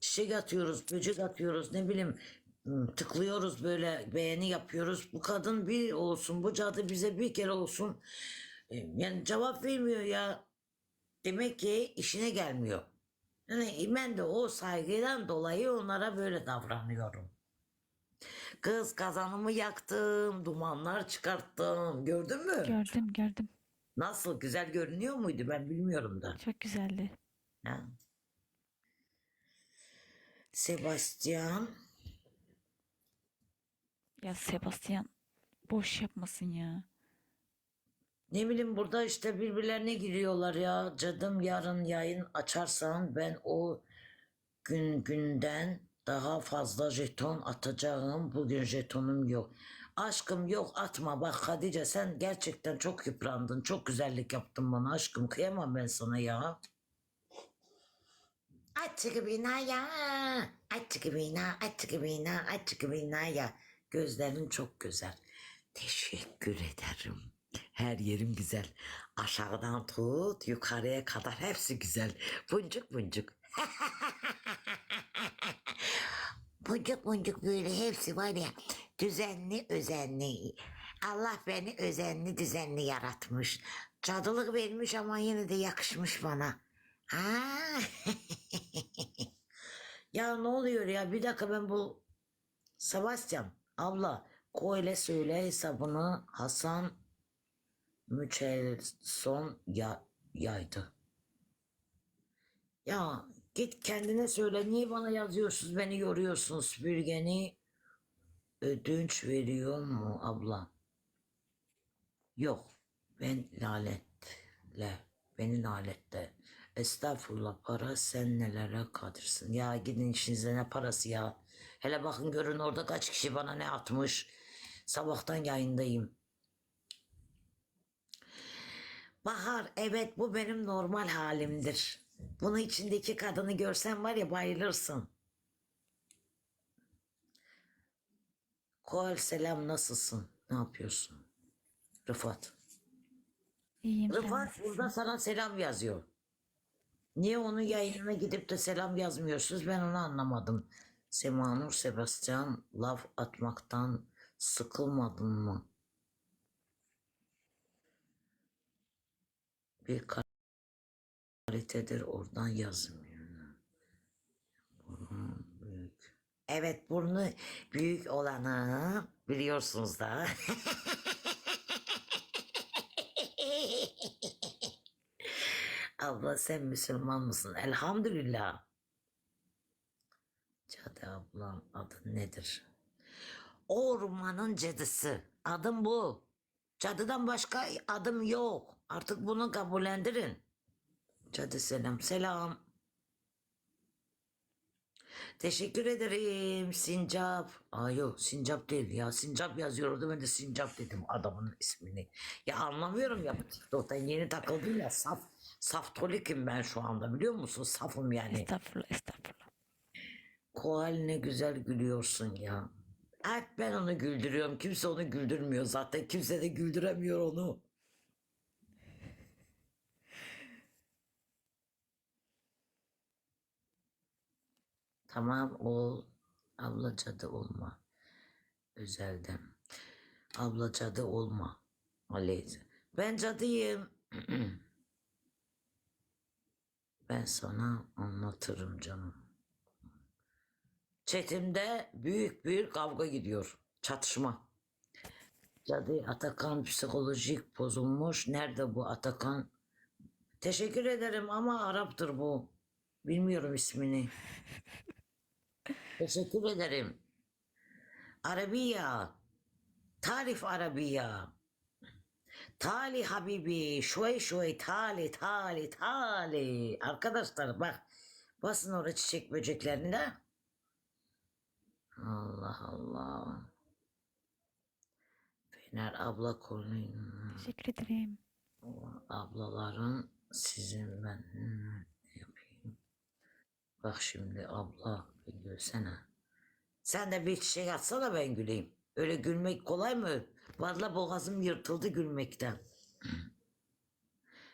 çiçek atıyoruz, böcek atıyoruz, ne bileyim tıklıyoruz böyle beğeni yapıyoruz. Bu kadın bir olsun, bu cadı bize bir kere olsun. Yani cevap vermiyor ya. Demek ki işine gelmiyor. Yani ben de o saygıdan dolayı onlara böyle davranıyorum. Kız kazanımı yaktım, dumanlar çıkarttım. Gördün mü? Gördüm gördüm. Nasıl güzel görünüyor muydu ben bilmiyorum da. Çok güzeldi. Ha. Sebastian Ya Sebastian boş yapmasın ya. ne bileyim burada işte birbirlerine giriyorlar ya. Cadım yarın yayın açarsan ben o gün günden daha fazla jeton atacağım. Bugün jetonum yok. Aşkım yok atma bak Hadice sen gerçekten çok yıprandın. Çok güzellik yaptın bana aşkım. Kıyamam ben sana ya. Açık bina ya. Açık bina, açık bina, açık bina ya. Gözlerin çok güzel. Teşekkür ederim. Her yerim güzel. Aşağıdan tut yukarıya kadar hepsi güzel. Buncuk buncuk. buncuk buncuk böyle hepsi var ya düzenli özenli. Allah beni özenli düzenli yaratmış. Cadılık vermiş ama yine de yakışmış bana. Aa. ya ne oluyor ya bir dakika ben bu Sebastian abla Koyle söyle hesabını Hasan Müçelson ya, yaydı. Ya git kendine söyle niye bana yazıyorsunuz beni yoruyorsunuz süpürgeni ödünç veriyor mu abla? Yok ben lanetle beni lanette. Estağfurullah para sen nelere kadirsin. Ya gidin işinize ne parası ya. Hele bakın görün orada kaç kişi bana ne atmış. Sabahtan yayındayım. Bahar evet bu benim normal halimdir. Bunun içindeki kadını görsen var ya bayılırsın. Koal selam nasılsın? Ne yapıyorsun? Rıfat. İyiyim Rıfat burada sana selam yazıyor. Niye onun yayınına gidip de selam yazmıyorsunuz ben onu anlamadım. Semanur Sebastian laf atmaktan sıkılmadın mı? Bir kalitedir oradan yazmıyor. Burun büyük. Evet burnu büyük olanı biliyorsunuz da. Abla sen Müslüman mısın? Elhamdülillah. Cadı ablam adı nedir? Ormanın cadısı. Adım bu. Cadıdan başka adım yok. Artık bunu kabullendirin. Cadı selam. Selam. Teşekkür ederim Sincap. Aa yok Sincap değil ya. Sincap yazıyordu ben de Sincap dedim adamın ismini. Ya anlamıyorum ya TikTok'tan yeni takıldım ya saf. Saftolikim ben şu anda biliyor musun? Safım yani. Estağfurullah estağfurullah. Koal ne güzel gülüyorsun ya. Evet ben onu güldürüyorum. Kimse onu güldürmüyor zaten. Kimse de güldüremiyor onu. Tamam ol. Abla cadı olma. Özelden. Abla cadı olma. Aleyze. Ben cadıyım. ben sana anlatırım canım. Çetimde büyük bir kavga gidiyor. Çatışma. Cadı Atakan psikolojik bozulmuş. Nerede bu Atakan? Teşekkür ederim ama Arap'tır bu. Bilmiyorum ismini. Teşekkür ederim. Arabiya. Tarif Arabiya. Tali Habibi. Şuey şuey tali tali tali. Arkadaşlar bak. Basın oraya çiçek böceklerini de. Allah Allah. Fener abla konuyu. Teşekkür ederim. Ablaların sizin ben yapayım? Bak şimdi abla gülsene. Sen de bir çiçek atsana ben güleyim. Öyle gülmek kolay mı? Vallahi boğazım yırtıldı gülmekten.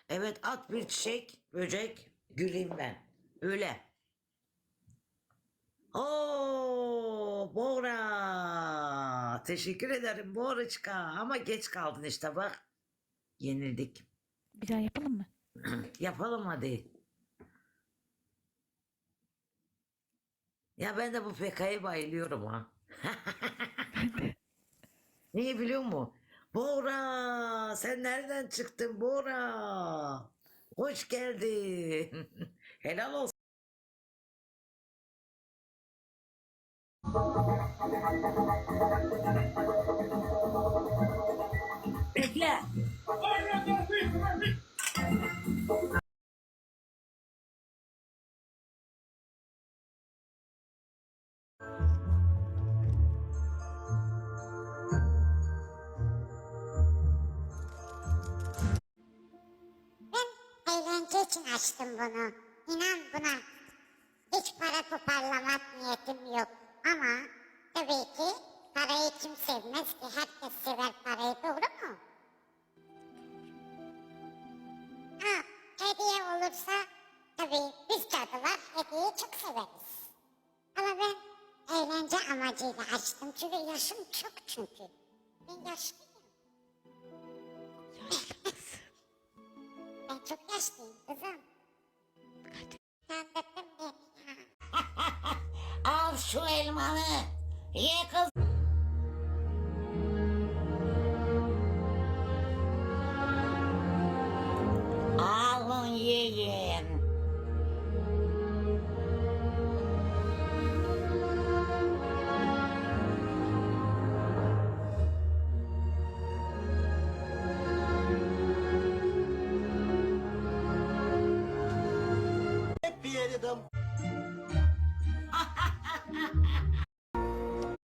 Evet at bir çiçek, böcek, güleyim ben. Öyle. Oh Bora. Teşekkür ederim Boracıka. Ama geç kaldın işte bak. Yenildik. Bir daha yapalım mı? Yapalım hadi. Ya ben de bu PK'ya bayılıyorum ha. Niye biliyor musun? Bora sen nereden çıktın Bora? Hoş geldin. Helal olsun. Bekle. İçin açtım bunu. İnan buna. Hiç para toparlamak niyetim yok. Ama tabii ki parayı kim sevmez ki? Herkes sever parayı doğru mu? Ha, hediye olursa tabii biz cadılar hediyeyi çok severiz. Ama ben eğlence amacıyla açtım. Çünkü yaşım çok çünkü. Ben yaşlıyım. Çok yaşlıyım kızım. Kandırdın beni ya. Al şu elmanı. Ye kız. передом.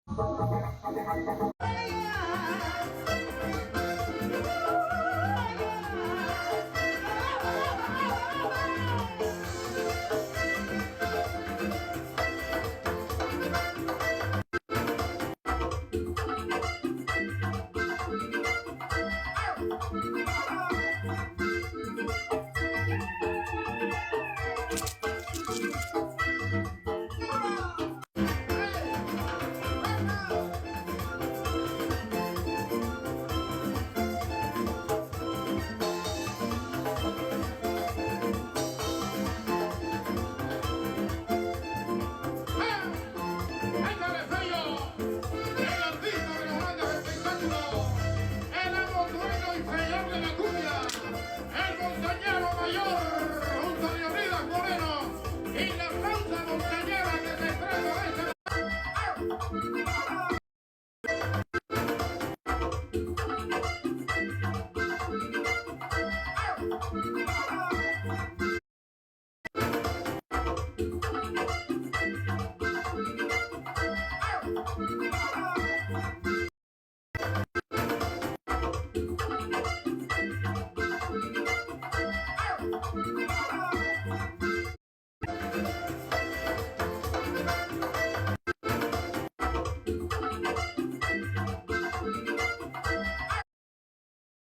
Thank you.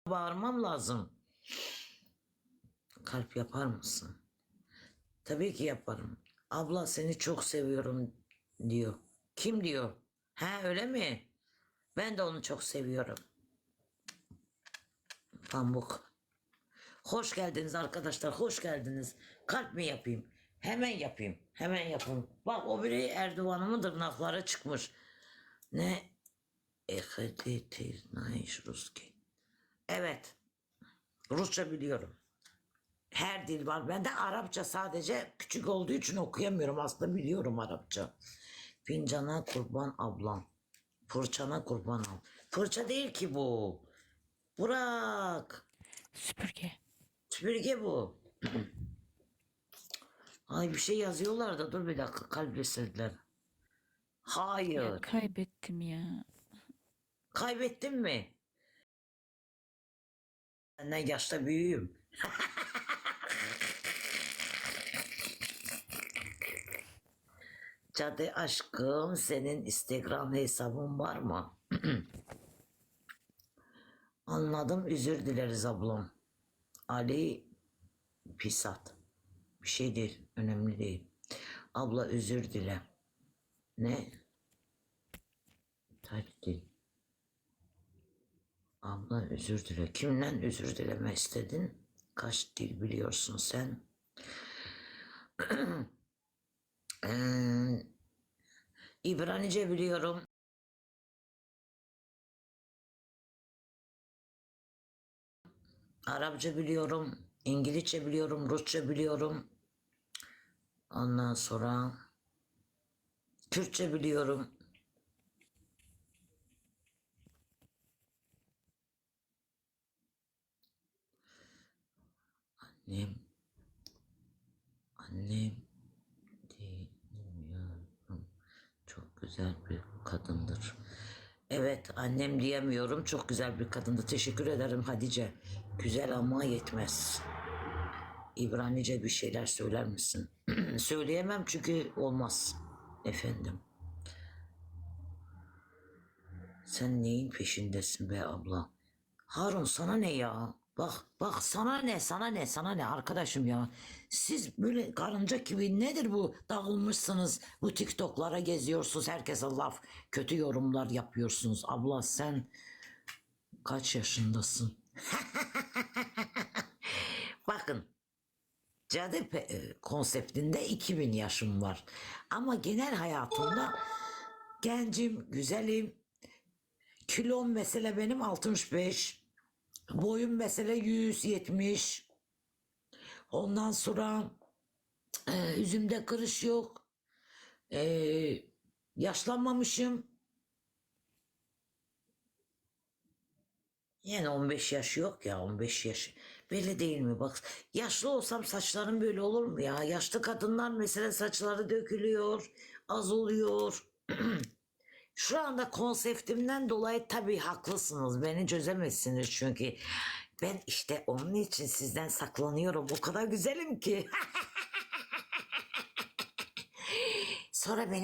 Bağırmam lazım. Kalp yapar mısın? Tabii ki yaparım. Abla seni çok seviyorum diyor. Kim diyor? Ha öyle mi? Ben de onu çok seviyorum. Pamuk. Hoş geldiniz arkadaşlar. Hoş geldiniz. Kalp mi yapayım? Hemen yapayım. Hemen yapayım. Bak o biri Erdoğan'ımın tırnakları çıkmış. Ne? Ehadeti naiş Ruski. Evet. Rusça biliyorum. Her dil var. Ben de Arapça sadece küçük olduğu için okuyamıyorum. Aslında biliyorum Arapça. Fincana kurban ablam. Fırçana kurban al. Fırça değil ki bu. Burak. Süpürge. Süpürge bu. Ay bir şey yazıyorlar da dur bir dakika kalplesediler. Hayır. Ya kaybettim ya. Kaybettin mi? Senden yaşta büyüğüm. Cadı aşkım senin Instagram hesabın var mı? Anladım özür dileriz ablam. Ali Pisat. Bir şey değil önemli değil. Abla özür dile. Ne? Dil? Abla özür dile. Kimden özür dileme istedin? Kaç dil biliyorsun sen? Eee, İbranice biliyorum. Arapça biliyorum. İngilizce biliyorum. Rusça biliyorum. Ondan sonra Kürtçe biliyorum. Annem annem diyemiyorum. Çok güzel bir kadındır. Evet annem diyemiyorum. Çok güzel bir kadındı. Teşekkür ederim Hadice. Güzel ama yetmez. İbranice bir şeyler söyler misin? Söyleyemem çünkü olmaz. Efendim. Sen neyin peşindesin be abla? Harun sana ne ya? Bak bak sana ne sana ne sana ne arkadaşım ya. Siz böyle karınca gibi nedir bu dağılmışsınız bu TikTok'lara geziyorsunuz herkese laf kötü yorumlar yapıyorsunuz. Abla sen kaç yaşındasın? Bakın cadı e, konseptinde 2000 yaşım var. Ama genel hayatımda gencim, güzelim. Kilom mesela benim 65. Boyum mesela 170. Ondan sonra e, yüzümde kırış yok. E, yaşlanmamışım. Yani 15 yaş yok ya 15 yaş. Böyle değil mi bak. Yaşlı olsam saçlarım böyle olur mu ya? Yaşlı kadınlar mesela saçları dökülüyor. Az oluyor. Şu anda konseptimden dolayı tabii haklısınız. Beni çözemezsiniz çünkü. Ben işte onun için sizden saklanıyorum. O kadar güzelim ki. Sonra beni